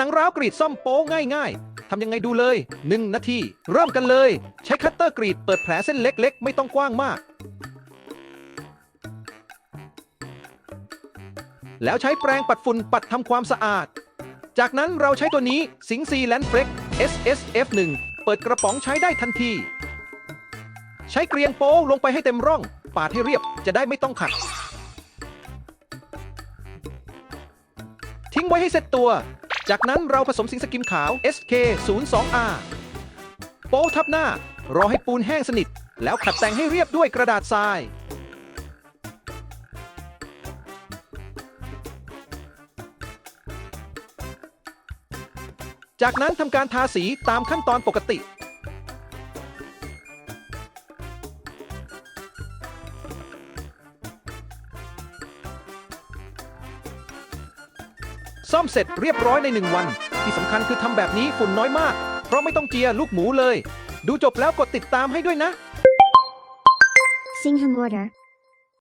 นังร้าวกรีดซ่อมโป้ง่ายๆ ทำยังไงดูเลย 1 นาที เริ่มกันเลย ใช้คัตเตอร์กรีดเปิดแผลเส้นเล็กๆ ไม่ต้องกว้างมาก แล้วใช้แปรงปัดฝุ่นปัดทำความสะอาด จากนั้นเราใช้ตัวนี้สิงซีแลนด์เฟรก SSF 1 เปิดกระป๋องใช้ได้ทันที ใช้เกรียงโป้ลงไปให้เต็มร่อง ปาดให้เรียบจะได้ไม่ต้องขัดทิ้งไว้ให้เสร็จตัว จากนั้นเราผสมสิงสกิมขาว SK 0 2 R โป้ทับหน้า รอให้ปูนแห้งสนิท แล้วขัดแต่งให้เรียบด้วยกระดาษทราย จากนั้นทำการทาสีตามขั้นตอนปกติ ซ่อมเสร็จเรียบร้อยในหนึ่งวัน ที่สำคัญคือทำแบบนี้ฝุ่นน้อยมาก เพราะไม่ต้องเจียลูกหมูเลย ดูจบแล้วกดติดตามให้ด้วยนะ Singham Order